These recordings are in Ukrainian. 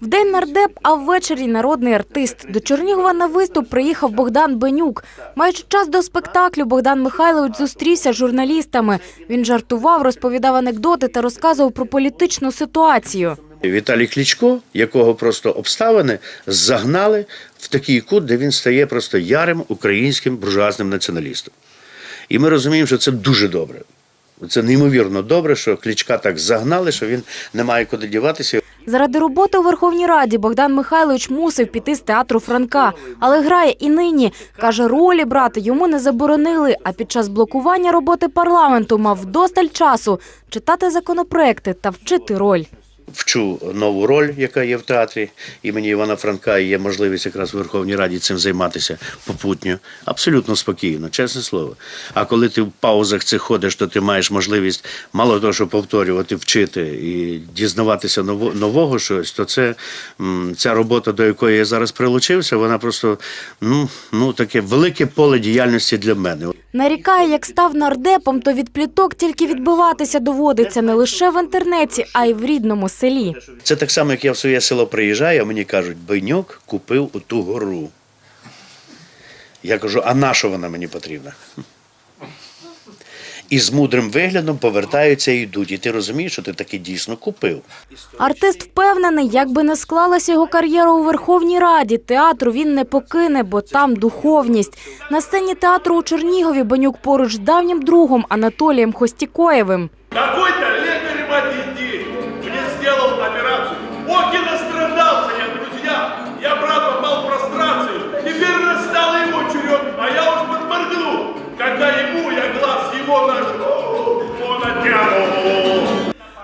Вдень нардеп, а ввечері народний артист. До Чернігова на виступ приїхав Богдан Бенюк. Маючи час до спектаклю, Богдан Михайлович зустрівся з журналістами. Він жартував, розповідав анекдоти та розказував про політичну ситуацію. Віталій Клічко, якого просто обставини загнали в такий кут, де він стає просто ярим українським буржуазним націоналістом. І ми розуміємо, що це дуже добре. Це неймовірно добре, що Клічка так загнали, що він не має куди діватися. Заради роботи у Верховній Раді Богдан Михайлович мусив піти з театру Франка, але грає і нині. Каже, ролі брати йому не заборонили, а під час блокування роботи парламенту мав вдосталь часу читати законопроекти та вчити роль. Вчу нову роль, яка є в театрі імені Івана Франка, і є можливість якраз у Верховній Раді цим займатися попутньо. Абсолютно спокійно, чесне слово. А коли ти в паузах цих ходиш, то ти маєш можливість мало того, що повторювати, вчити і дізнаватися ново- нового щось, то це ця робота, до якої я зараз прилучився, вона просто ну, ну таке велике поле діяльності для мене. Нарікає, як став нардепом, то від пліток тільки відбиватися доводиться не лише в інтернеті, а й в рідному селі. Це так само, як я в своє село приїжджаю, а мені кажуть, Беньок купив оту гору. Я кажу, а на що вона мені потрібна? І з мудрим виглядом повертаються і йдуть. І ти розумієш, що ти таки дійсно купив. Артист впевнений, як би не склалася його кар'єра у Верховній Раді, театру він не покине, бо там духовність. На сцені театру у Чернігові Бенюк поруч з давнім другом Анатолієм Хостікоєвим. Какой-то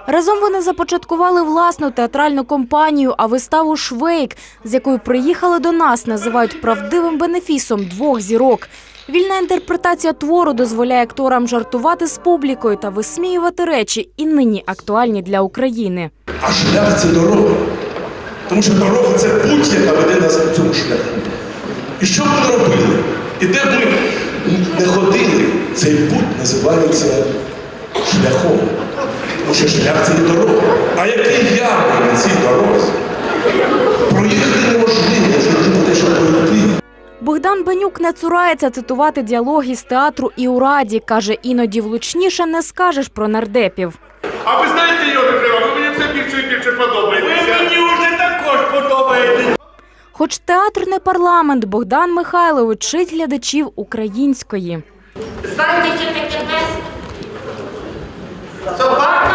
Разом вони започаткували власну театральну компанію, а виставу Швейк, з якою приїхали до нас, називають правдивим бенефісом двох зірок. Вільна інтерпретація твору дозволяє акторам жартувати з публікою та висміювати речі, і нині актуальні для України. А шлях це дорога. Тому що дорога це путь, яка веде нас по цьому шляху. І що ми робили? І де ми не ходили, цей путь називається шляхом. Тому що шлях це є дорога. А який ярмарок на цій дорозі? Проїхати неможливо, якщо ти те, що пройти. Богдан Бенюк не цурається цитувати діалоги з театру і у раді. Каже, іноді влучніше не скажеш про нардепів. А ви знаєте, Криво, ви мені все більше і більше подобаєтеся. Ви мені вже також подобаєтесь. Хоч театр не парламент, Богдан Михайлович вчить глядачів української. Знаєте, що таке пес? Só para